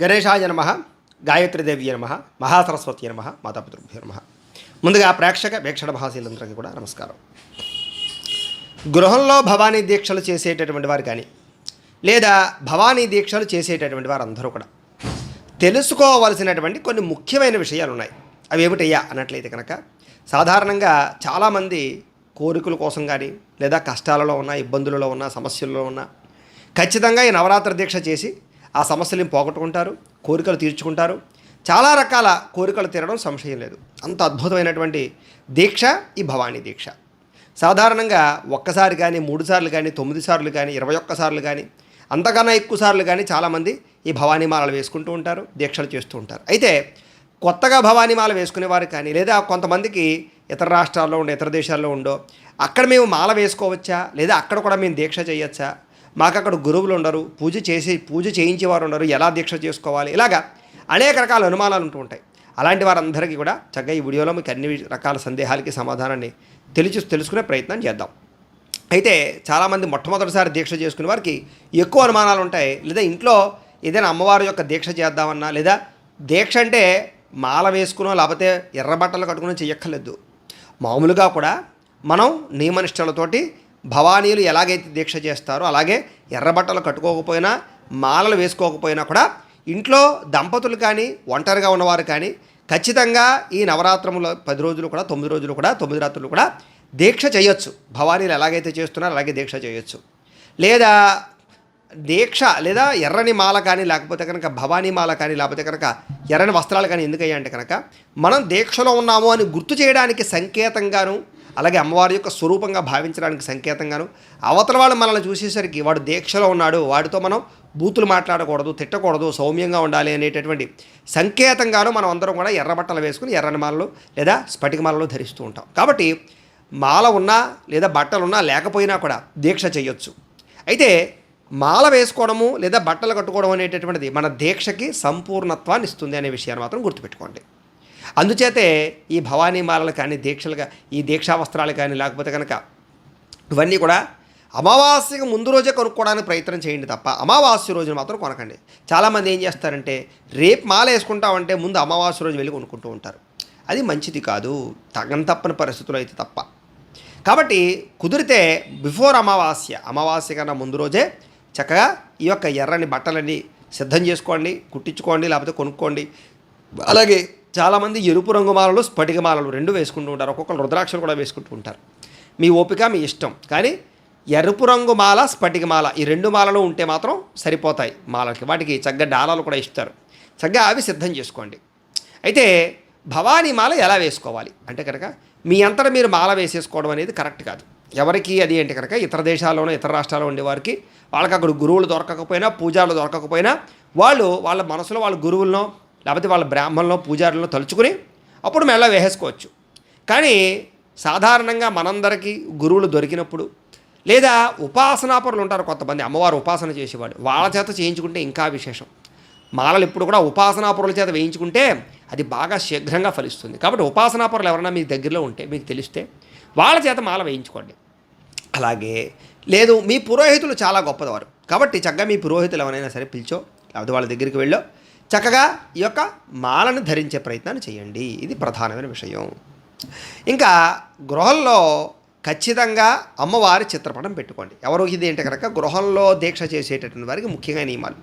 గణేశాయ నమ గాయత్రీదేవి నమ మహాసరస్వతి నమ మాతాపితృభ్యో నమ. ముందుగా ప్రేక్షక వీక్షణ మహాశీలందరికీ కూడా నమస్కారం. గృహంలో భవానీ దీక్షలు చేసేటటువంటి వారు కానీ లేదా భవానీ దీక్షలు చేసేటటువంటి వారు అందరూ కూడా తెలుసుకోవలసినటువంటి కొన్ని ముఖ్యమైన విషయాలు ఉన్నాయి. అవి ఏమిటయ్యా అన్నట్లయితే కనుక సాధారణంగా చాలామంది కోరికల కోసం కానీ లేదా కష్టాలలో ఉన్న ఇబ్బందులలో ఉన్న సమస్యల్లో ఉన్న ఖచ్చితంగా ఈ నవరాత్రి దీక్ష చేసి ఆ సమస్యలను పోగొట్టుకుంటారు కోరికలు తీర్చుకుంటారు. చాలా రకాల కోరికలు తీరడం సంశయం లేదు. అంత అద్భుతమైనటువంటి దీక్ష ఈ భవానీ దీక్ష. సాధారణంగా ఒక్కసారి కానీ మూడు సార్లు కానీ తొమ్మిది సార్లు కానీ ఇరవై ఒక్కసార్లు కానీ అంతకన్నా ఎక్కువ సార్లు కానీ చాలామంది ఈ భవానీమాలలు వేసుకుంటూ ఉంటారు దీక్షలు చేస్తూ ఉంటారు. అయితే కొత్తగా భవానీమాల వేసుకునేవారు కానీ లేదా కొంతమందికి ఇతర రాష్ట్రాల్లో ఉండే ఇతర దేశాల్లో ఉండో అక్కడ మేము మాల వేసుకోవచ్చా? లేదా అక్కడ కూడా మేము దీక్ష చేయొచ్చా? మాకు అక్కడ గురువులు ఉండరు పూజ చేసి పూజ చేయించేవారు ఉండరు ఎలా దీక్ష చేసుకోవాలి? ఇలాగా అనేక రకాల అనుమానాలు ఉంటూ ఉంటాయి. అలాంటి వారందరికీ కూడా చక్కగా ఈ వీడియోలో మీకు అన్ని రకాల సందేహాలకి సమాధానాన్ని తెలిసి తెలుసుకునే ప్రయత్నం చేద్దాం. అయితే చాలామంది మొట్టమొదటిసారి దీక్ష చేసుకునే వారికి ఎక్కువ అనుమానాలు ఉంటాయి. లేదా ఇంట్లో ఏదైనా అమ్మవారి యొక్క దీక్ష చేద్దామన్నా లేదా దీక్ష అంటే మాల వేసుకునో లేకపోతే ఎర్ర బట్టలు కట్టుకుని చెయ్యక్కర్లేదు. మామూలుగా కూడా మనం నియమనిష్టలతోటి భవానీలు ఎలాగైతే దీక్ష చేస్తారో అలాగే ఎర్రబట్టలు కట్టుకోకపోయినా మాలలు వేసుకోకపోయినా కూడా ఇంట్లో దంపతులు కానీ ఒంటరిగా ఉన్నవారు కానీ ఖచ్చితంగా ఈ నవరాత్రములో పది రోజులు కూడా తొమ్మిది రోజులు కూడా తొమ్మిది రాత్రులు కూడా దీక్ష చేయొచ్చు. భవానీలు ఎలాగైతే చేస్తున్నారో అలాగే దీక్ష చేయొచ్చు. లేదా దీక్ష లేదా ఎర్రని మాల కానీ లేకపోతే కనుక భవానీ మాల కానీ లేకపోతే కనుక ఎర్రని వస్త్రాలు కానీ ఎందుకయ్యా అంటే కనుక మనం దీక్షలో ఉన్నాము అని గుర్తు చేయడానికి సంకేతంగాను అలాగే అమ్మవారి యొక్క స్వరూపంగా భావించడానికి సంకేతంగాను అవతల వాళ్ళు మనల్ని చూసేసరికి వాడు దీక్షలో ఉన్నాడు వాడితో మనం బూతులు మాట్లాడకూడదు తిట్టకూడదు సౌమ్యంగా ఉండాలి అనేటటువంటి సంకేతంగాను మనం అందరం కూడా ఎర్ర బట్టలు వేసుకుని ఎర్రని మాలలు లేదా స్ఫటిక మాలలు ధరిస్తూ ఉంటాం. కాబట్టి మాల ఉన్నా లేదా బట్టలు ఉన్నా లేకపోయినా కూడా దీక్ష చేయొచ్చు. అయితే మాల వేసుకోవడము లేదా బట్టలు కట్టుకోవడం అనేటటువంటిది మన దీక్షకి సంపూర్ణత్వాన్ని ఇస్తుంది అనే విషయాన్ని మాత్రం గుర్తుపెట్టుకోండి. అందుచేతే ఈ భవానీ మాలలు కానీ దీక్షలుగా ఈ దీక్షా వస్త్రాలు కానీ లేకపోతే కనుక ఇవన్నీ కూడా అమావాస్యకు ముందు రోజే కొనుక్కోవడానికి ప్రయత్నం చేయండి తప్ప అమావాస్య రోజున మాత్రం కొనకండి. చాలామంది ఏం చేస్తారంటే రేపు మాల వేసుకుంటామంటే ముందు అమావాస్య రోజు వెళ్ళి కొనుక్కుంటూ ఉంటారు. అది మంచిది కాదు తగని తప్పని పరిస్థితులు అయితే తప్ప. కాబట్టి కుదిరితే బిఫోర్ అమావాస్య అమావాస్య కన్నా ముందు రోజే చక్కగా ఈ యొక్క ఎర్రని బట్టలన్నీ సిద్ధం చేసుకోండి కుట్టించుకోండి లేకపోతే కొనుక్కోండి. అలాగే చాలామంది ఎరుపు రంగు మాలలు స్ఫటిక మాలలు రెండు వేసుకుంటూ ఉంటారు. ఒక్కొక్కరు రుద్రాక్షలు కూడా వేసుకుంటూ ఉంటారు. మీ ఓపిక మీ ఇష్టం. కానీ ఎరుపు రంగు మాల స్ఫటిక మాల ఈ రెండు మాలలు ఉంటే మాత్రం సరిపోతాయి మాలకి వాటికి చక్కగా డాలాలు కూడా ఇస్తారు. చక్కగా అవి సిద్ధం చేసుకోండి. అయితే భవానీ మాల ఎలా వేసుకోవాలి? అంటే కనుక మీ అంతటా మీరు మాల వేసేసుకోవడం అనేది కరెక్ట్ కాదు. ఎవరికి అది అంటే కనుక ఇతర దేశాల్లోనూ ఇతర రాష్ట్రాల్లో ఉండే వారికి వాళ్ళకి అక్కడ గురువులు దొరకకపోయినా పూజారులు దొరకకపోయినా వాళ్ళు వాళ్ళ మనసులో వాళ్ళ గురువులను లేకపోతే వాళ్ళ బ్రాహ్మణులను పూజారులను తలుచుకుని అప్పుడు మెల్ల వేసేసుకోవచ్చు. కానీ సాధారణంగా మనందరికీ గురువులు దొరికినప్పుడు లేదా ఉపాసనాపరులు ఉంటారు కొంతమంది అమ్మవారు ఉపాసన చేసేవాడు వాళ్ళ చేత చేయించుకుంటే ఇంకా విశేషం. మాలలు ఇప్పుడు కూడా ఉపాసనాపరుల చేత వేయించుకుంటే అది బాగా శీఘ్రంగా ఫలిస్తుంది. కాబట్టి ఉపాసనాపరులు ఎవరైనా మీ దగ్గరలో ఉంటే మీకు తెలిస్తే వాళ్ళ చేత మాల వేయించుకోండి. అలాగే లేదు మీ పురోహితులు చాలా గొప్పవారు. కాబట్టి చక్కగా మీ పురోహితులు ఎవరైనా సరే పిలిచో లేకపోతే వాళ్ళ దగ్గరికి వెళ్ళో చక్కగా ఈ యొక్క మాలను ధరించే ప్రయత్నాన్ని చేయండి. ఇది ప్రధానమైన విషయం. ఇంకా గృహంలో ఖచ్చితంగా అమ్మవారి చిత్రపటం పెట్టుకోండి. ఎవరు ఇది ఏంటి కనుక గృహంలో దీక్ష చేసేటటువంటి వారికి ముఖ్యంగా నియమాలు.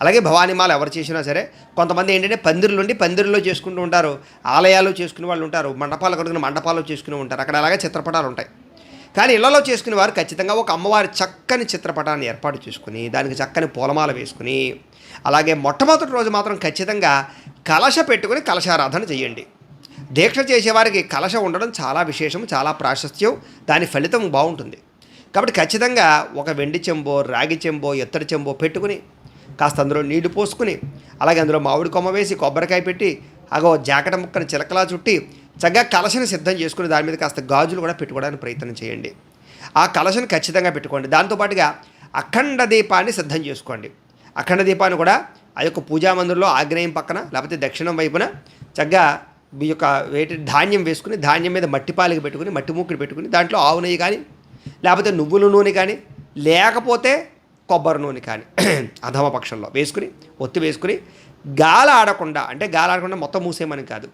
అలాగే భవానిమాలు ఎవరు చేసినా సరే కొంతమంది ఏంటంటే పందిరులు ఉండి పందిరుల్లో చేసుకుంటూ ఉంటారు. ఆలయాలు చేసుకునే వాళ్ళు ఉంటారు. మండపాలు కడుగున మండపాలు చేసుకుని ఉంటారు. అక్కడ అలాగే చిత్రపటాలు ఉంటాయి. కానీ ఇళ్ళలో చేసుకునే వారు ఖచ్చితంగా ఒక అమ్మవారి చక్కని చిత్రపటాన్ని ఏర్పాటు చేసుకుని దానికి చక్కని పూలమాల వేసుకుని అలాగే మొట్టమొదటి రోజు మాత్రం ఖచ్చితంగా కలశ పెట్టుకుని కలశారాధన చేయండి. దీక్ష చేసేవారికి కలశ ఉండడం చాలా విశేషం చాలా ప్రాశస్త్యం దాని ఫలితం బాగుంటుంది. కాబట్టి ఖచ్చితంగా ఒక వెండి చెంబో రాగి చెంబో ఎత్తడి చెంబో పెట్టుకుని కాస్త అందులో నీళ్ళు పోసుకుని అలాగే అందులో మామిడి కొమ్మ వేసి కొబ్బరికాయ పెట్టి అగో జాకెట ముక్కను చిలకలా చుట్టి చక్కగా కలశని సిద్ధం చేసుకుని దాని మీద కాస్త గాజులు కూడా పెట్టుకోవడానికి ప్రయత్నం చేయండి. ఆ కలశను ఖచ్చితంగా పెట్టుకోండి. దాంతోపాటుగా అఖండ దీపాన్ని సిద్ధం చేసుకోండి. అఖండ దీపాన్ని కూడా ఆ యొక్క పూజా మందిరంలో ఆగ్నేయం పక్కన లేకపోతే దక్షిణం వైపున చక్కగా మీ యొక్క వేటి ధాన్యం వేసుకుని ధాన్యం మీద మట్టి పాలికి పెట్టుకుని మట్టి మూకుడు పెట్టుకుని దాంట్లో ఆవు నెయ్యి కానీ లేకపోతే నువ్వుల నూనె కానీ లేకపోతే కొబ్బరి నూనె కానీ అధమ పక్షంలో వేసుకుని ఒత్తి వేసుకుని గాలి ఆడకుండా అంటే గాలి ఆడకుండా మొత్తం మూసేయమని కాదు.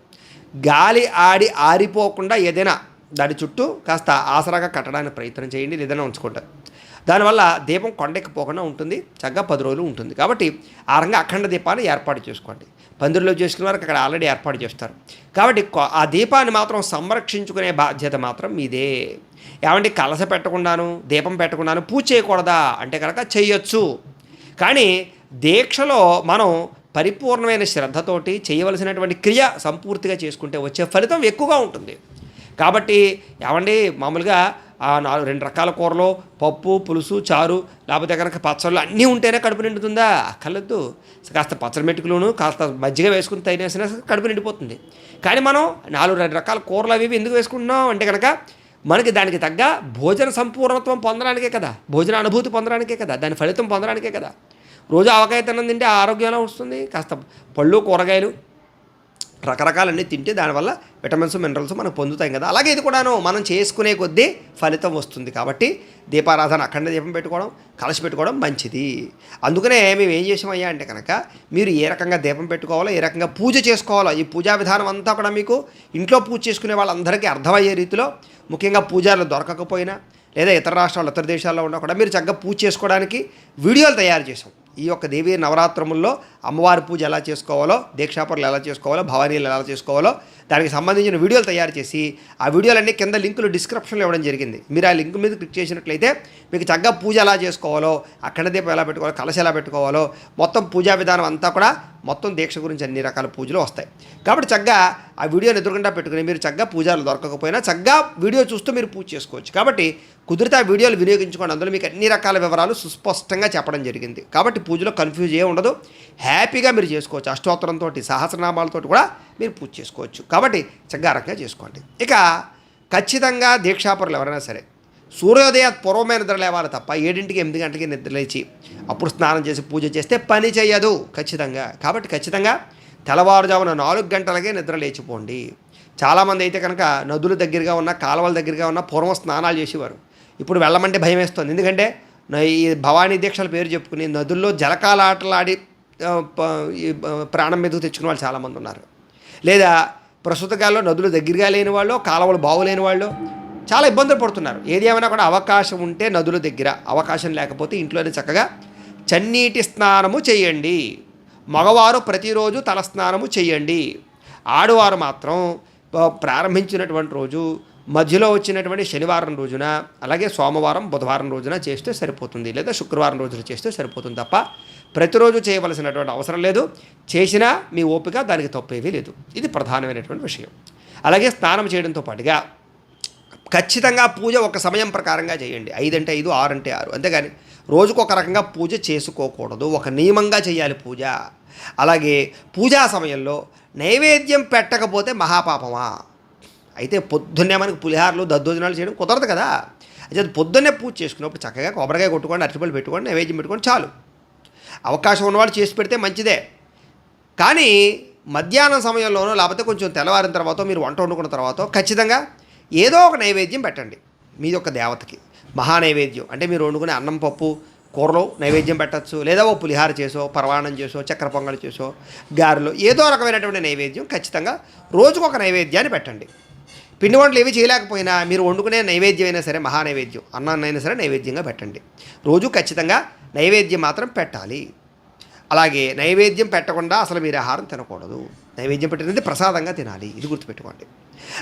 గాలి ఆడి ఆరిపోకుండా ఏదైనా దాని చుట్టూ కాస్త ఆసరాగా కట్టడానికి ప్రయత్నం చేయండి ఏదైనా ఉంచుకుంటారు దానివల్ల దీపం కొండెక్కిపోకుండా ఉంటుంది చక్కగా పది రోజులు ఉంటుంది. కాబట్టి ఆ రంగా అఖండ దీపాన్ని ఏర్పాటు చేసుకోండి. పందిరిలో చేసుకునే వారికి అక్కడ ఆల్రెడీ ఏర్పాటు చేస్తారు. కాబట్టి ఆ దీపాన్ని మాత్రం సంరక్షించుకునే బాధ్యత మాత్రం మీదే. ఏమంటే కలస పెట్టకుండాను దీపం పెట్టకుండాను పూజ చేయకూడదా? అంటే కనుక చేయొచ్చు. కానీ దీక్షలో మనం పరిపూర్ణమైన శ్రద్ధతోటి చేయవలసినటువంటి క్రియ సంపూర్తిగా చేసుకుంటే వచ్చే ఫలితం ఎక్కువగా ఉంటుంది. కాబట్టి ఏమండి మామూలుగా ఆ నాలుగు రెండు రకాల కూరలు పప్పు పులుసు చారు లేకపోతే కనుక పచ్చళ్ళు అన్నీ ఉంటేనే కడుపు నిండుతుందా? అక్కర్లేదు. కాస్త పచ్చడి మెట్టుకులోను కాస్త మజ్జిగ వేసుకుని తగినేసినా కడుపు నిండిపోతుంది. కానీ మనం నాలుగు రెండు రకాల కూరలు అవి ఇవి ఎందుకు వేసుకుంటున్నాం అంటే కనుక మనకి దానికి తగ్గ భోజన సంపూర్ణత్వం పొందడానికే కదా. భోజన అనుభూతి పొందడానికే కదా. దాని ఫలితం పొందడానికే కదా. రోజు ఆవకాయ తిన్నం తింటే ఆరోగ్యం ఎలా వస్తుంది? కాస్త పళ్ళు కూరగాయలు రకరకాలన్నీ తింటే దానివల్ల విటమిన్స్ మినరల్స్ మనం పొందుతాం కదా. అలాగే ఇది కూడాను మనం చేసుకునే కొద్దీ ఫలితం వస్తుంది కాబట్టి దీపారాధన అఖండ దీపం పెట్టుకోవడం కలసి పెట్టుకోవడం మంచిది. అందుకనే మేము ఏం చేసామయ్యా అంటే కనుక మీరు ఏ రకంగా దీపం పెట్టుకోవాలో ఏ రకంగా పూజ చేసుకోవాలో ఈ పూజా విధానం అంతా కూడా మీకు ఇంట్లో పూజ చేసుకునే వాళ్ళందరికీ అర్థమయ్యే రీతిలో ముఖ్యంగా పూజారులు దొరకకపోయినా లేదా ఇతర రాష్ట్రాల్లో ఇతర దేశాల్లో ఉన్నా కూడా మీరు చక్కగా పూజ చేసుకోవడానికి వీడియోలు తయారు చేసాం ఈ యొక్క దేవీ నవరాత్రముల్లో అమ్మవారి పూజ ఎలా చేసుకోవాలో దీక్షాపరులు ఎలా చేసుకోవాలో భవానీలు ఎలా చేసుకోవాలో దానికి సంబంధించిన వీడియోలు తయారు చేసి ఆ వీడియోలన్నీ కింద లింకులు డిస్క్రిప్షన్లో ఇవ్వడం జరిగింది. మీరు ఆ లింక్ మీద క్లిక్ చేసినట్లయితే మీకు చక్కగా పూజ ఎలా చేసుకోవాలో అక్కడ దీపం ఎలా పెట్టుకోవాలో కలశ ఎలా పెట్టుకోవాలో మొత్తం పూజా విధానం అంతా కూడా మొత్తం దీక్ష గురించి అన్ని రకాల పూజలు వస్తాయి. కాబట్టి చక్కగా ఆ వీడియోని ఎదురుకుండా పెట్టుకుని మీరు చక్కగా పూజలు దొరకకపోయినా చక్కగా వీడియో చూస్తూ మీరు పూజ చేసుకోవచ్చు. కాబట్టి కుదిరితే ఆ వీడియోలు వినియోగించుకోండి. అందులో మీకు అన్ని రకాల వివరాలు సుస్పష్టంగా చెప్పడం జరిగింది. కాబట్టి పూజలో కన్ఫ్యూజ్ ఏ ఉండదు. హ్యాపీగా మీరు చేసుకోవచ్చు. అష్టోత్తరంతో సహస్రనామాలతో కూడా మీరు పూజ చేసుకోవచ్చు. కాబట్టి చక్కగా రకంగా చేసుకోండి. ఇక ఖచ్చితంగా దీక్షాపరులు ఎవరైనా సరే సూర్యోదయ పూర్వమే నిద్ర లేవాలి తప్ప ఏడింటికి ఎనిమిది గంటలకి నిద్రలేచి అప్పుడు స్నానం చేసి పూజ చేస్తే పని చేయదు ఖచ్చితంగా. కాబట్టి ఖచ్చితంగా తెల్లవారుజామున నాలుగు గంటలకే నిద్ర లేచిపోండి. చాలామంది అయితే కనుక నదుల దగ్గరగా ఉన్న కాలువల దగ్గరగా ఉన్న పూర్వం స్నానాలు చేసేవారు. ఇప్పుడు వెళ్ళమంటే భయం వేస్తుంది ఎందుకంటే ఈ భవానీ దీక్షల పేరు చెప్పుకుని నదుల్లో జలకాల ఆటలాడి ప్రాణం మీదకు తెచ్చుకునే వాళ్ళు చాలామంది ఉన్నారు. లేదా ప్రస్తుత కాలంలో నదులు దగ్గరగా లేని వాళ్ళు కాలువలు బాగులేని వాళ్ళు చాలా ఇబ్బందులు పడుతున్నారు. ఏది ఏమైనా కూడా అవకాశం ఉంటే నదుల దగ్గర అవకాశం లేకపోతే ఇంట్లోనే చక్కగా చన్నీటి స్నానము చేయండి. మగవారు ప్రతిరోజు తల స్నానము చేయండి. ఆడవారు మాత్రం ప్రారంభించినటువంటి రోజు మధ్యలో వచ్చినటువంటి శనివారం రోజున అలాగే సోమవారం బుధవారం రోజున చేస్తే సరిపోతుంది లేదా శుక్రవారం రోజున చేస్తే సరిపోతుంది తప్ప ప్రతిరోజు చేయవలసినటువంటి అవసరం లేదు. చేసినా మీ ఓపిక దానికి తప్పేవీ లేదు. ఇది ప్రధానమైనటువంటి విషయం. అలాగే స్నానం చేయడంతో పాటుగా ఖచ్చితంగా పూజ ఒక సమయం ప్రకారంగా చేయండి. ఐదు అంటే ఐదు ఆరు అంటే ఆరు. అంతేగాని రోజుకు ఒక రకంగా పూజ చేసుకోకూడదు. ఒక నియమంగా చేయాలి పూజ. అలాగే పూజా సమయంలో నైవేద్యం పెట్టకపోతే మహాపాపమా? అయితే పొద్దున్నే మనకి పులిహారలు దద్దోజనాలు చేయడం కుదరదు కదా. అయితే పొద్దున్నే పూజ చేసుకున్నప్పుడు చక్కగా కొబ్బరికాయ కొట్టుకోండి అరటిపళ్ళు పెట్టుకోండి నైవేద్యం పెట్టుకోండి చాలు. అవకాశం ఉన్నవాడు చేసి పెడితే మంచిదే. కానీ మధ్యాహ్నం సమయంలోనో లేకపోతే కొంచెం తెల్లవారిన తర్వాత మీరు వంట వండుకున్న తర్వాత ఖచ్చితంగా ఏదో ఒక నైవేద్యం పెట్టండి. మీ యొక్క దేవతకి. మహా నైవేద్యం. అంటే మీరు వండుకునే అన్నం పప్పు కూరలో నైవేద్యం పెట్టచ్చు. లేదా ఓ పులిహార చేసో పర్వాణం చేసో చక్కెర పొంగల్ చేసో గారెలు ఏదో రకమైనటువంటి నైవేద్యం ఖచ్చితంగా రోజుకు ఒక నైవేద్యాన్ని పెట్టండి. పిండి వంటలు ఏవి చేయలేకపోయినా మీరు వండుకునే నైవేద్యం అయినా సరే మహా నైవేద్యం. సరే నైవేద్యంగా పెట్టండి. రోజు ఖచ్చితంగా నైవేద్యం మాత్రం పెట్టాలి. అలాగే నైవేద్యం పెట్టకుండా అసలు మీరు ఆహారం తినకూడదు. నైవేద్యం పెట్టినది ప్రసాదంగా తినాలి. ఇది గుర్తుపెట్టుకోండి.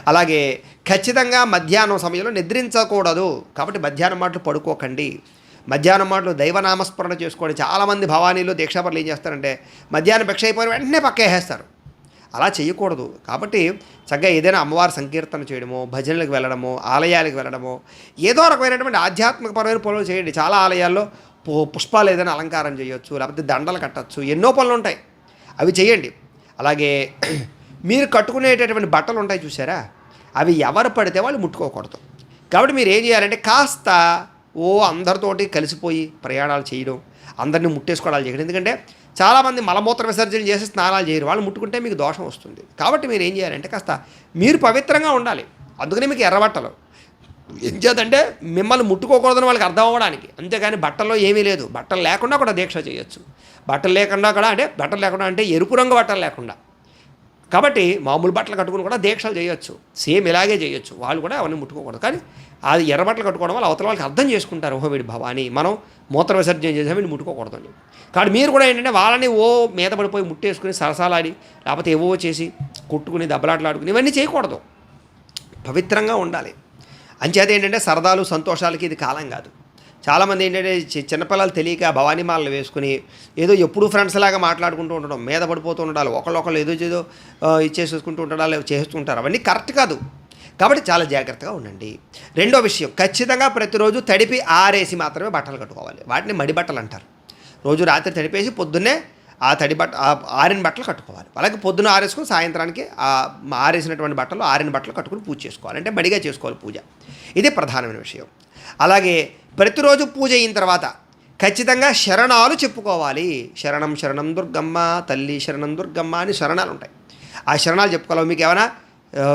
అలాగే ఖచ్చితంగా మధ్యాహ్నం సమయంలో నిద్రించకూడదు. కాబట్టి మధ్యాహ్నం మాటలు పడుకోకండి. మధ్యాహ్నం మాటలు దైవనామస్మరణ చేసుకోండి. చాలామంది భవానీలు దీక్షాపరులు ఏం చేస్తారంటే మధ్యాహ్నం భిక్ష అయిపోయిన వెంటనే పక్కేసేస్తారు. అలా చేయకూడదు. కాబట్టి చక్కగా ఏదైనా అమ్మవారి సంకీర్తన చేయడమో భజనలకు వెళ్ళడమో ఆలయాలకు వెళ్ళడమో ఏదో రకమైనటువంటి ఆధ్యాత్మికపరమైన పనులు చేయండి. చాలా ఆలయాల్లో పుష్పాలు ఏదైనా అలంకారం చేయొచ్చు లేకపోతే దండలు కట్టచ్చు ఎన్నో పనులు ఉంటాయి. అవి చేయండి. అలాగే మీరు కట్టుకునేటటువంటి బట్టలు ఉంటాయి చూసారా? అవి ఎవరు పడితే వాళ్ళు ముట్టుకోకూడదు. కాబట్టి మీరు ఏం చేయాలంటే కాస్త ఓ అందరితోటి కలిసిపోయి ప్రయాణాలు చేయడం అందరినీ ముట్టేసుకోవడాలు చేయడం. ఎందుకంటే చాలామంది మలమూత్ర విసర్జన చేసి స్నానాలు చేయరు. వాళ్ళు ముట్టుకుంటే మీకు దోషం వస్తుంది. కాబట్టి మీరు ఏం చేయాలంటే కాస్త మీరు పవిత్రంగా ఉండాలి. అందుకనే మీకు ఎర్రబట్టలు. ఏం మిమ్మల్ని ముట్టుకోకూడదని వాళ్ళకి అర్థం అవ్వడానికి. అంతేకాని బట్టల్లో ఏమీ లేదు. బట్టలు లేకుండా కూడా దీక్ష చేయొచ్చు. బట్టలు లేకుండా కూడా అంటే బట్టలు లేకుండా అంటే ఎరుపు రంగు బట్టలు లేకుండా. కాబట్టి మామూలు బట్టలు కట్టుకుని కూడా దీక్షలు చేయొచ్చు. సేమ్ ఇలాగే చేయొచ్చు. వాళ్ళు కూడా అవన్నీ ముట్టుకోకూడదు. కానీ అది ఎర్ర బట్టలు కట్టుకోవడం వల్ల అవతల వాళ్ళకి అర్థం చేసుకుంటారు. ఓహో వీడి భవాని మనం మూత్ర విసర్జన చేసాం వీడిని ముట్టుకోకూడదు కాబట్టి మీరు కూడా ఏంటంటే వాళ్ళని ఓ మీద పడిపోయి ముట్టేసుకుని సరసాలాడి లేకపోతే ఏవో చేసి కొట్టుకుని దెబ్బలాటలాడుకుని ఇవన్నీ చేయకూడదు. పవిత్రంగా ఉండాలి. అంచేత ఏంటంటే సరదాలు సంతోషాలకి ఇది కాలం కాదు. చాలామంది ఏంటంటే చి- చిన్నపిల్లలు తెలియక భవానీ మాలలు వేసుకుని ఏదో ఎప్పుడు ఫ్రెండ్స్ లాగా మాట్లాడుకుంటూ ఉండడం మీద పడిపోతూ ఉండాలి. ఒకళ్ళొకళ్ళు ఏదో ఏదో ఇచ్చేసేసుకుంటూ ఉండాలి చేస్తుంటారు అవన్నీ కరెక్ట్ కాదు. కాబట్టి చాలా జాగ్రత్తగా ఉండండి. రెండో విషయం ఖచ్చితంగా ప్రతిరోజు తడిపి ఆరేసి మాత్రమే బట్టలు కట్టుకోవాలి. వాటిని మడి బట్టలు అంటారు. రోజు రాత్రి తడిపేసి పొద్దున్నే ఆ తడి బట్ట ఆ ఆరిన బట్టలు కట్టుకోవాలి. అలాగే పొద్దున ఆరేసుకుని సాయంత్రానికి ఆ ఆరేసినటువంటి బట్టలు ఆరిన బట్టలు కట్టుకుని పూజ చేసుకోవాలి. అంటే బడిగా చేసుకోవాలి పూజ. ఇది ప్రధానమైన విషయం. అలాగే ప్రతిరోజు పూజ అయిన తర్వాత ఖచ్చితంగా శరణాలు చెప్పుకోవాలి. శరణం శరణం దుర్గమ్మ తల్లి శరణం దుర్గమ్మ అని శరణాలు ఉంటాయి. ఆ శరణాలు చెప్పుకోవాలి? మీకు ఏమైనా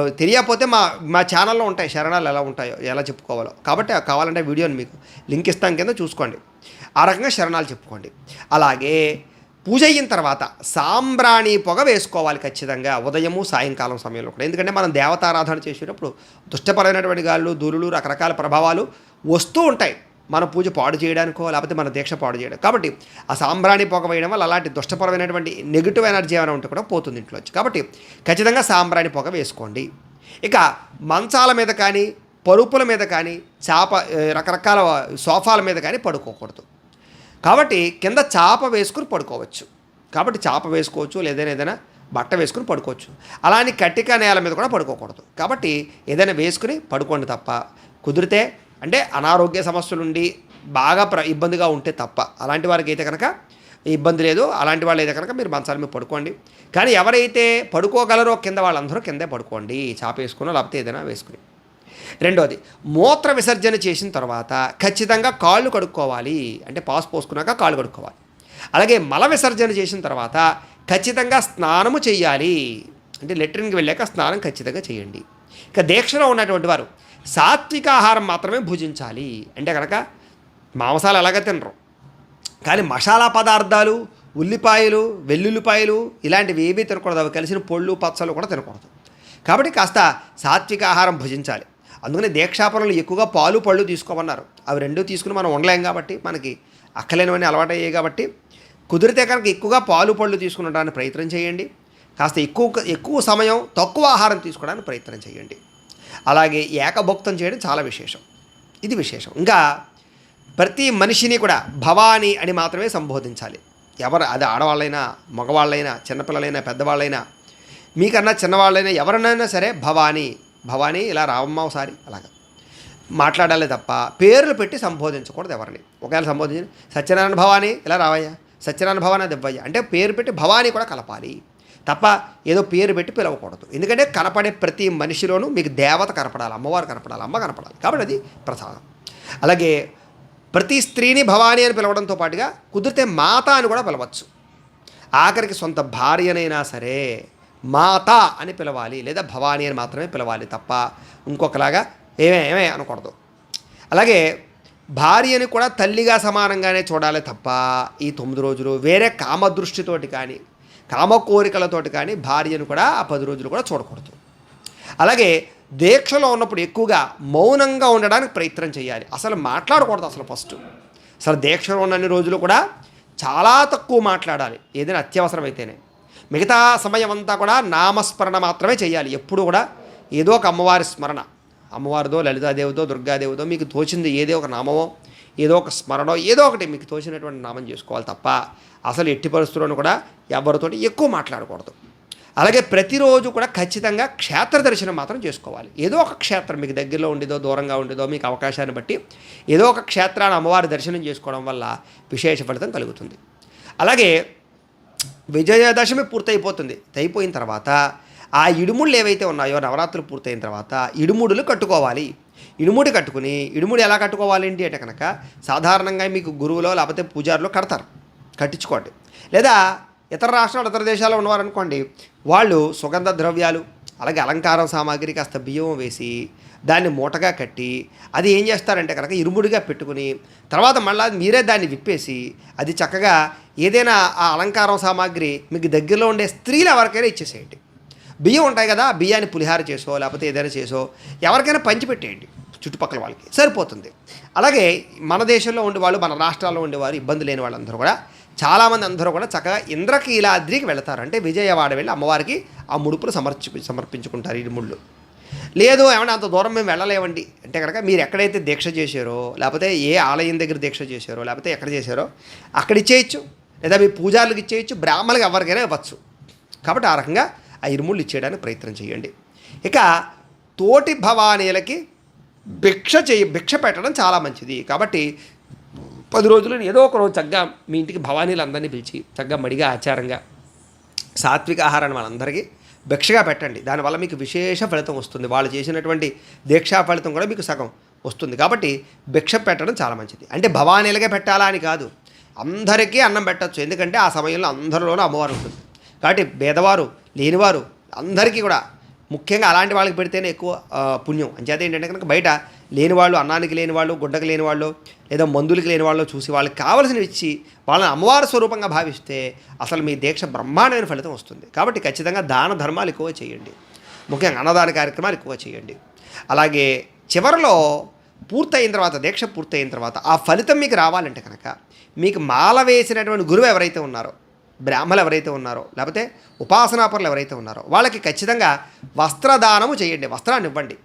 తెలియకపోతే మా మా ఛానల్లో ఉంటాయి శరణాలు ఎలా ఉంటాయో ఎలా చెప్పుకోవాలో. కాబట్టి కావాలంటే వీడియోని మీకు లింక్ ఇస్తాం కింద చూసుకోండి. ఆ రకంగా శరణాలు చెప్పుకోండి. అలాగే పూజ అయిన తర్వాత సాంబ్రాణి పొగ వేసుకోవాలి ఖచ్చితంగా ఉదయము సాయంకాలం సమయంలో కూడా. ఎందుకంటే మనం దేవతారాధన చేసేటప్పుడు దుష్టపరమైనటువంటి గాళ్ళు దూరులు రకరకాల ప్రభావాలు వస్తూ ఉంటాయి. మన పూజ పాడు చేయడానికో లేకపోతే మన దీక్ష పాడు చేయడం. కాబట్టి ఆ సాంబ్రాణి పొగ వేయడం వల్ల అలాంటి దుష్టపరమైనటువంటి నెగిటివ్ ఎనర్జీ ఏమైనా ఉంటే కూడా పోతుంది ఇంట్లోంచి. కాబట్టి ఖచ్చితంగా సాంబ్రాణి పొగ వేసుకోండి. ఇక మంచాల మీద కానీ పరుపుల మీద కానీ చేప రకరకాల సోఫాల మీద కానీ పడుకోకూడదు. కాబట్టి కింద చాప వేసుకుని పడుకోవచ్చు. కాబట్టి చాప వేసుకోవచ్చు లేదైనా ఏదైనా బట్ట వేసుకుని పడుకోవచ్చు. అలా అని కట్టిక నేల మీద కూడా పడుకోకూడదు. కాబట్టి ఏదైనా వేసుకుని పడుకోండి తప్ప. కుదిరితే అంటే అనారోగ్య సమస్యలు ఉండి బాగా ప్ర ఇబ్బందిగా ఉంటే తప్ప. అలాంటి వారికి అయితే కనుక ఇబ్బంది లేదు. అలాంటి వాళ్ళు అయితే కనుక మీరు మంచాల మీద పడుకోండి. కానీ ఎవరైతే పడుకోగలరో కింద వాళ్ళందరూ కిందే పడుకోండి. చాప వేసుకున్నా లేకపోతే ఏదైనా వేసుకుని. రెండోది మూత్ర విసర్జన చేసిన తర్వాత ఖచ్చితంగా కాళ్ళు కడుక్కోవాలి. అంటే పాస్ పోసుకున్నాక కాళ్ళు కడుక్కోవాలి. అలాగే మల విసర్జన చేసిన తర్వాత ఖచ్చితంగా స్నానము చేయాలి అంటే లెట్రిన్కి వెళ్ళాక స్నానం ఖచ్చితంగా చేయండి. ఇక దీక్షలో ఉన్నటువంటి వారు సాత్విక ఆహారం మాత్రమే భుజించాలి. అంటే కనుక మాంసాలు ఎలాగ తినరు. కానీ మసాలా పదార్థాలు ఉల్లిపాయలు వెల్లుల్లిపాయలు ఇలాంటివి ఏమీ తినకూడదు. అవి కలిసిన పొళ్ళు పచ్చలు కూడా తినకూడదు. కాబట్టి కాస్త సాత్విక ఆహారం భుజించాలి. అందుకని దీక్షాపనలు ఎక్కువగా పాలు పళ్ళు తీసుకోమన్నారు. అవి రెండు తీసుకుని మనం ఉండలేం కాబట్టి మనకి అక్కలేనివన్నీ అలవాటు అయ్యాయి కాబట్టి కుదిరితే కనుక ఎక్కువగా పాలు పళ్ళు తీసుకునడానికి ప్రయత్నం చేయండి. కాస్త ఎక్కువ ఎక్కువ సమయం తక్కువ ఆహారం తీసుకోవడానికి ప్రయత్నం చేయండి. అలాగే ఏకభుక్తం చేయడం చాలా విశేషం. ఇది విశేషం. ఇంకా ప్రతి మనిషిని కూడా భవాని అని మాత్రమే సంబోధించాలి. ఎవరు అది ఆడవాళ్ళైనా మగవాళ్ళైనా చిన్నపిల్లలైనా పెద్దవాళ్ళైనా మీకన్నా చిన్నవాళ్ళైనా ఎవరినైనా సరే భవాని భవానీ ఇలా రావమ్మ ఒకసారి అలాగా. మాట్లాడాలి తప్ప పేర్లు పెట్టి సంబోధించకూడదు ఎవరిని. ఒకవేళ సంబోధించి సత్యనారాయణ భవానీ ఇలా రావయ్యా? సత్యనారాయణ భవానీ దివ్వయ్య. అంటే పేరు పెట్టి భవానీ కూడా కలపాలి. తప్ప ఏదో పేరు పెట్టి పిలవకూడదు. ఎందుకంటే కనపడే ప్రతి మనిషిలోనూ మీకు దేవత కనపడాలి అమ్మవారు కనపడాలి అమ్మ కనపడాలి. కాబట్టి అది ప్రసాదం. అలాగే ప్రతి స్త్రీని భవానీ అని పిలవడంతో పాటుగా కుదిరితే మాత అని కూడా పిలవచ్చు. ఆఖరికి సొంత భార్యనైనా సరే మాత అని పిలవాలి లేదా భవానీ అని మాత్రమే పిలవాలి తప్ప ఇంకొకలాగా ఏమే ఏమే అనకూడదు. అలాగే భార్యని కూడా తల్లిగా సమానంగానే చూడాలి తప్ప ఈ తొమ్మిది రోజులు వేరే కామదృష్టితోటి కానీ కామ కోరికలతోటి కానీ భార్యను కూడా ఆ పది రోజులు కూడా చూడకూడదు. అలాగే దీక్షలో ఉన్నప్పుడు ఎక్కువగా మౌనంగా ఉండడానికి ప్రయత్నం చేయాలి. అసలు మాట్లాడకూడదు అసలు ఫస్ట్. అసలు దీక్షలో ఉన్నన్ని రోజులు కూడా చాలా తక్కువ మాట్లాడాలి. ఏదైనా అత్యవసరమైతేనే. మిగతా సమయం అంతా కూడా నామస్మరణ మాత్రమే చేయాలి. ఎప్పుడు కూడా ఏదో ఒక అమ్మవారి స్మరణ. అమ్మవారిదో లలితాదేవితో దుర్గాదేవితో మీకు తోచింది ఏదో ఒక నామమో ఏదో ఒక స్మరణో ఏదో ఒకటి మీకు తోచినటువంటి నామం చేసుకోవాలి తప్ప అసలు ఎట్టి పరిస్థితుల్లోనూ కూడా ఎవరితోటి ఎక్కువ మాట్లాడకూడదు. అలాగే ప్రతిరోజు కూడా ఖచ్చితంగా క్షేత్ర దర్శనం మాత్రం చేసుకోవాలి. ఏదో ఒక క్షేత్రం మీకు దగ్గరలో ఉండేదో దూరంగా ఉండేదో మీకు అవకాశాన్ని బట్టి ఏదో ఒక క్షేత్రాన్ని అమ్మవారి దర్శనం చేసుకోవడం వల్ల విశేష ఫలితం కలుగుతుంది. అలాగే విజయదశమి పూర్తయిపోతుంది. అయిపోయిన తర్వాత ఆ ఇడుముళ్ళు ఏవైతే ఉన్నాయో నవరాత్రులు పూర్తయిన తర్వాత ఇడుముడులు కట్టుకోవాలి. ఇడుముడి కట్టుకుని ఇడుముడి ఎలా కట్టుకోవాలి ఏంటి అంటే కనుక సాధారణంగా మీకు గురువులో లేకపోతే పూజారిలో కడతారు. కట్టించుకోండి. లేదా ఇతర రాష్ట్రాలు ఇతర దేశాల్లో ఉన్నవారనుకోండి వాళ్ళు సుగంధ ద్రవ్యాలు అలాగే అలంకారం సామాగ్రి కాస్త బియ్యం వేసి దాన్ని మూటగా కట్టి అది ఏం చేస్తారంటే కనుక ఇరుముడిగా పెట్టుకుని తర్వాత మళ్ళీ మీరే దాన్ని విప్పేసి అది చక్కగా ఏదైనా ఆ అలంకారం సామాగ్రి మీకు దగ్గరలో ఉండే స్త్రీలు ఎవరికైనా ఇచ్చేసేయండి. బియ్యం ఉంటాయి కదా బియ్యాన్ని పులిహార చేసో లేకపోతే ఏదైనా చేసో ఎవరికైనా పంచిపెట్టేయండి చుట్టుపక్కల వాళ్ళకి సరిపోతుంది. అలాగే మన దేశంలో ఉండేవాళ్ళు మన రాష్ట్రాల్లో ఉండేవారు ఇబ్బంది లేని వాళ్ళందరూ కూడా చాలామంది అందరూ కూడా చక్కగా ఇంద్రకీలాద్రికి వెళతారు. అంటే విజయవాడ వెళ్ళి అమ్మవారికి ఆ ముడుపులు సమర్చి సమర్పించుకుంటారు ఈ ముళ్ళు. లేదు ఏమన్నా అంత దూరం మేము వెళ్ళలేవండి. అంటే కనుక మీరు ఎక్కడైతే దీక్ష చేశారో లేకపోతే ఏ ఆలయం దగ్గర దీక్ష చేశారో లేకపోతే ఎక్కడ చేశారో అక్కడ ఇచ్చేయచ్చు. లేదా మీ పూజారులకు ఇచ్చేయచ్చు బ్రాహ్మణులకు ఎవరికైనా ఇవ్వచ్చు. కాబట్టి ఆ రకంగా ఆ ఇరుముళ్ళు ఇచ్చేయడానికి ప్రయత్నం చేయండి. ఇక తోటి భవానీలకి భిక్ష చేయ భిక్ష పెట్టడం చాలా మంచిది. కాబట్టి పది రోజులు ఏదో ఒక రోజు చక్కగా మీ ఇంటికి భవానీలు అందరినీ పిలిచి చక్కగా మడిగా ఆచారంగా సాత్విక ఆహారాన్ని వాళ్ళందరికీ భిక్షగా పెట్టండి. దానివల్ల మీకు విశేష ఫలితం వస్తుంది. వాళ్ళు చేసినటువంటి దీక్షా ఫలితం కూడా మీకు సగం వస్తుంది. కాబట్టి భిక్ష పెట్టడం చాలా మంచిది. అంటే భవానీలకే పెట్టాలా అని కాదు. అందరికీ అన్నం పెట్టచ్చు. ఎందుకంటే ఆ సమయంలో అందరిలోనూ అమ్మవారు ఉంటుంది. కాబట్టి పేదవారు లేనివారు అందరికీ కూడా ముఖ్యంగా అలాంటి వాళ్ళకి పెడితేనే ఎక్కువ పుణ్యం. అంచేత ఏంటంటే కనుక బయట లేని వాళ్ళు అన్నానికి లేని వాళ్ళు గుడ్డకు లేని వాళ్ళు లేదా మందులకి లేని వాళ్ళు చూసి వాళ్ళకి కావలసినవి ఇచ్చి వాళ్ళని అమ్మవారి స్వరూపంగా భావిస్తే అసలు మీ దీక్ష బ్రహ్మాండమైన ఫలితం వస్తుంది. కాబట్టి ఖచ్చితంగా దాన ధర్మాలు ఎక్కువ చేయండి. ముఖ్యంగా అన్నదాన కార్యక్రమాలు ఎక్కువ చేయండి. అలాగే చివరిలో పూర్తయిన తర్వాత దీక్ష పూర్తయిన తర్వాత ఆ ఫలితం మీకు రావాలంటే కనుక మీకు మాల వేసినటువంటి గురువు ఎవరైతే ఉన్నారో బ్రాహ్మలు ఎవరైతే ఉన్నారో లేకపోతే ఉపాసనాపరులు ఎవరైతే ఉన్నారో వాళ్ళకి ఖచ్చితంగా వస్త్రదానము చేయండి వస్త్రాన్ని ఇవ్వండి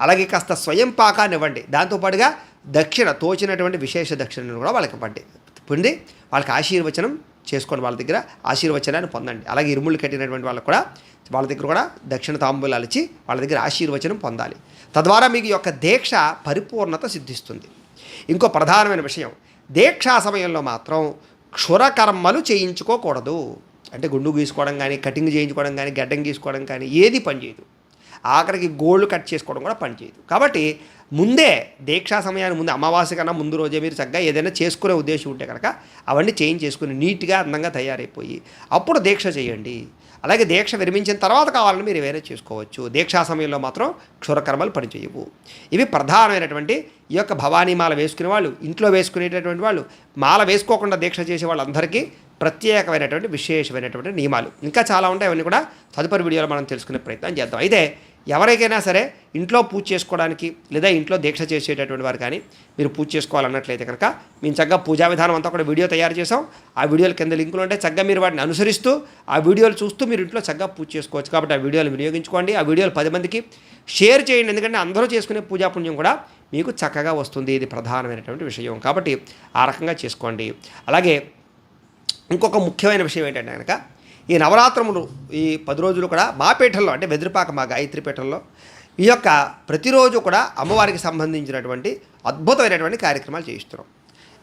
అలాగే కాస్త స్వయం పాకాన్ని ఇవ్వండి. దాంతోపాటుగా దక్షిణ తోచినటువంటి విశేష దక్షిణను కూడా వాళ్ళకి ఇవ్వండి. పొంది వాళ్ళకి ఆశీర్వచనం చేసుకోండి వాళ్ళ దగ్గర. ఆశీర్వచనాన్ని పొందండి. అలాగే ఇరుముళ్ళు కట్టినటువంటి వాళ్ళకు కూడా వాళ్ళ దగ్గర కూడా దక్షిణ తాంబూలాలు ఇచ్చి వాళ్ళ దగ్గర ఆశీర్వచనం పొందాలి. తద్వారా మీకు యొక్క దీక్ష పరిపూర్ణత సిద్ధిస్తుంది. ఇంకో ప్రధానమైన విషయం. దీక్షా సమయంలో మాత్రం క్షురకర్మలు చేయించుకోకూడదు. అంటే గుండు గీసుకోవడం కానీ కటింగ్ చేయించుకోవడం కానీ గడ్డం గీసుకోవడం కానీ ఏది పనిచేయదు ఆఖరికి గోల్డ్ కట్ చేసుకోవడం కూడా పనిచేయదు కాబట్టి ముందే దీక్షా సమయానికి ముందు అమావాస్య కన్నా ముందు రోజే మీరు చక్కగా ఏదైనా చేసుకునే ఉద్దేశం ఉంటే కనుక అవన్నీ చేంజ్ చేసుకుని నీట్గా అందంగా తయారైపోయి అప్పుడు దీక్ష చేయండి. అలాగే దీక్ష విరమించిన తర్వాత కావాలని మీరు ఏవైనా చేసుకోవచ్చు. దీక్షా సమయంలో మాత్రం క్షురకర్మలు పనిచేయవు. ఇవి ప్రధానమైనటువంటి ఈ యొక్క భవానీ మాల వేసుకునే వాళ్ళు ఇంట్లో వేసుకునేటటువంటి వాళ్ళు మాల వేసుకోకుండా దీక్ష చేసే వాళ్ళందరికీ ప్రత్యేకమైనటువంటి విశేషమైనటువంటి నియమాలు. ఇంకా చాలా ఉంటాయి అవన్నీ కూడా తదుపరి వీడియోలో మనం తెలుసుకునే ప్రయత్నం చేద్దాం. అయితే ఎవరికైనా సరే ఇంట్లో పూజ చేసుకోవడానికి లేదా ఇంట్లో దీక్ష చేసేటటువంటి వారు కానీ మీరు పూజ చేసుకోవాలన్నట్లయితే కనుక మేము చక్కగా పూజా విధానం అంతా కూడా వీడియో తయారు చేసాం ఆ వీడియోల కింద లింకులు ఉంటే చక్కగా మీరు వాటిని అనుసరిస్తూ ఆ వీడియోలు చూస్తూ మీరు ఇంట్లో చక్కగా పూజ చేసుకోవచ్చు. కాబట్టి ఆ వీడియోలు వినియోగించుకోండి. ఆ వీడియోలు పది మందికి షేర్ చేయండి. ఎందుకంటే అందరూ చేసుకునే పూజా పుణ్యం కూడా మీకు చక్కగా వస్తుంది. ఇది ప్రధానమైనటువంటి విషయం. కాబట్టి ఆ రకంగా చేసుకోండి. అలాగే ఇంకొక ముఖ్యమైన విషయం ఏంటంటే కనుక ఈ నవరాత్రములు ఈ పది రోజులు కూడా మా అంటే వెదురుపాక మా గాయత్రి ఈ యొక్క ప్రతిరోజు కూడా అమ్మవారికి సంబంధించినటువంటి అద్భుతమైనటువంటి కార్యక్రమాలు చేయిస్తున్నాం.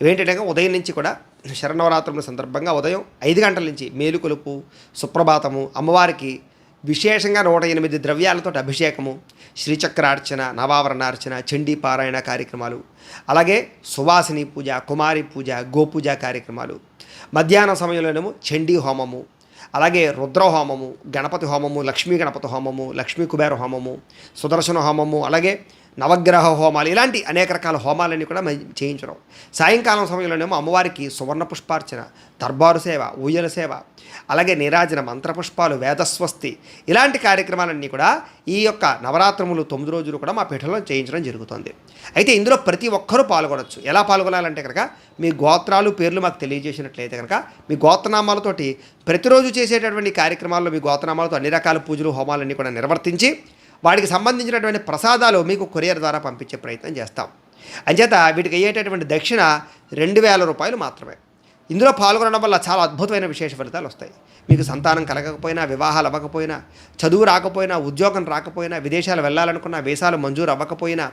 ఇవేంటంటే ఉదయం నుంచి కూడా శరణవరాత్రుల సందర్భంగా ఉదయం ఐదు గంటల నుంచి మేలుకొలుపు సుప్రభాతము అమ్మవారికి విశేషంగా నూట ఎనిమిది ద్రవ్యాలతో అభిషేకము శ్రీచక్రార్చన నవావరణార్చన చండీ పారాయణ కార్యక్రమాలు అలాగే సువాసిని పూజ కుమారి పూజ గోపూజ కార్యక్రమాలు. మధ్యాహ్నం సమయంలోనేమో చండీ హోమము అలాగే రుద్ర హోమము గణపతి హోమము లక్ష్మీ గణపతి హోమము లక్ష్మీ కుబేర హోమము సుదర్శన హోమము అలాగే నవగ్రహ హోమాలు ఇలాంటి అనేక రకాల హోమాలన్నీ కూడా చేయించడం. సాయంకాలం సమయంలోనేమో అమ్మవారికి సువర్ణ పుష్పార్చన దర్బారు సేవ ఊయల సేవ అలాగే నీరాజన మంత్రపుష్పాలు వేదస్వస్తి ఇలాంటి కార్యక్రమాలన్నీ కూడా ఈ యొక్క నవరాత్రములు తొమ్మిది రోజులు కూడా మా పీఠంలో చేయించడం జరుగుతుంది. అయితే ఇందులో ప్రతి ఒక్కరూ పాల్గొనవచ్చు ఎలా పాల్గొనాలంటే కనుక మీ గోత్రాలు పేర్లు మాకు తెలియజేసినట్లయితే కనుక మీ గోత్రనామాలతోటి ప్రతిరోజు చేసేటటువంటి కార్యక్రమాల్లో మీ గోత్రనామాలతో అన్ని రకాల పూజలు హోమాలన్నీ కూడా నిర్వర్తించి వాటికి సంబంధించినటువంటి ప్రసాదాలు మీకు కొరియర్ ద్వారా పంపించే ప్రయత్నం చేస్తాం. అంచేత వీటికి అయ్యేటటువంటి దక్షిణ రెండు వేల రూపాయలు మాత్రమే. ఇందులో పాల్గొనడం వల్ల చాలా అద్భుతమైన విశేష ఫలితాలు వస్తాయి. మీకు సంతానం కలగకపోయినా వివాహాలు అవ్వకపోయినా చదువు రాకపోయినా ఉద్యోగం రాకపోయినా విదేశాలు వెళ్ళాలనుకున్నా వీసాలు మంజూరు అవ్వకపోయినా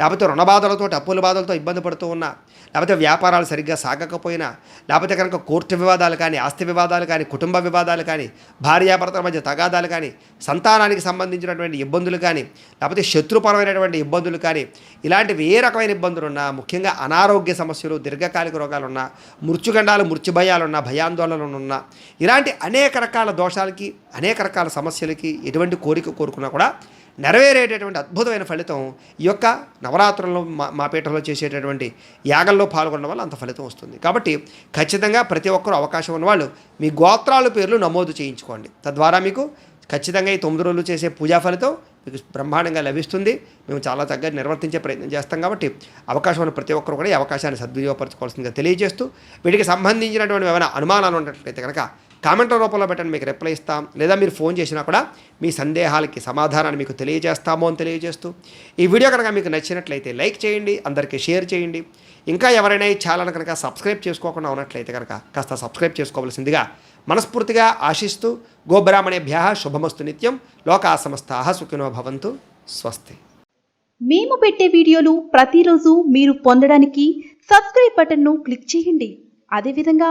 లేకపోతే రుణ బాధలతో అప్పుల బాధలతో ఇబ్బంది పడుతూ ఉన్నా లేకపోతే వ్యాపారాలు సరిగ్గా సాగకపోయినా లేకపోతే కనుక కోర్టు వివాదాలు కానీ ఆస్తి వివాదాలు కానీ కుటుంబ వివాదాలు కానీ భార్యాభర్తల మధ్య తగాదాలు కానీ సంతానానికి సంబంధించినటువంటి ఇబ్బందులు కానీ లేకపోతే శత్రుపరమైనటువంటి ఇబ్బందులు కానీ ఇలాంటివి ఏ రకమైన ఇబ్బందులు ఉన్నా ముఖ్యంగా అనారోగ్య సమస్యలు దీర్ఘకాలిక రోగాలు మృత్యుగండాలు మృత్యుగండాల రకాల మృత్యుభయాలున్నా భయాందోళనలున్నా ఇలాంటి అనేక రకాల దోషాలకి అనేక రకాల సమస్యలకి ఎటువంటి కోరిక కోరుకున్నా కూడా నెరవేరేటటువంటి అద్భుతమైన ఫలితం ఈ యొక్క నవరాత్రుల్లో మా మా పీఠంలో చేసేటటువంటి యాగంలో పాల్గొనడం వల్ల అంత ఫలితం వస్తుంది. కాబట్టి ఖచ్చితంగా ప్రతి ఒక్కరూ అవకాశం ఉన్నవాళ్ళు మీ గోత్రాల పేర్లు నమోదు చేయించుకోండి. తద్వారా మీకు ఖచ్చితంగా ఈ తొమ్మిది రోజులు చేసే పూజా ఫలితం మీకు బ్రహ్మాండంగా లభిస్తుంది. మేము చాలా చక్కగా నిర్వర్తించే ప్రయత్నం చేస్తాం కాబట్టి అవకాశం ఉన్న ప్రతి ఒక్కరు కూడా ఈ అవకాశాన్ని సద్వినియోగపరచుకోవాల్సిందిగా తెలియజేస్తూ వీటికి సంబంధించినటువంటి ఏమైనా అనుమానాలు ఉన్నట్లయితే కనుక కామెంట్ రూపంలో పెట్టండి మీకు రిప్లై ఇస్తాం. లేదా మీరు ఫోన్ చేసినా కూడా మీ సందేహాలకి సమాధానాన్ని మీకు తెలియజేస్తాము అని తెలియజేస్తూ. ఈ వీడియో కనుక మీకు నచ్చినట్లయితే లైక్ చేయండి అందరికీ షేర్ చేయండి. ఇంకా ఎవరైనా ఈ ఛానల్ కనుక సబ్స్క్రైబ్ చేసుకోకుండా ఉన్నట్లయితే కనుక కాస్త సబ్స్క్రైబ్ చేసుకోవాల్సిందిగా మనస్ఫూర్తిగా ఆశిస్తూ గోబ్రాహ్మణేభ్య శుభమస్తు నిత్యం. లోకా సమస్తా సుఖినో భవంతు. స్వస్తి. మేము పెట్టే వీడియోలు ప్రతిరోజు మీరు పొందడానికి సబ్స్క్రైబ్ బటన్ను క్లిక్ చేయండి. అదేవిధంగా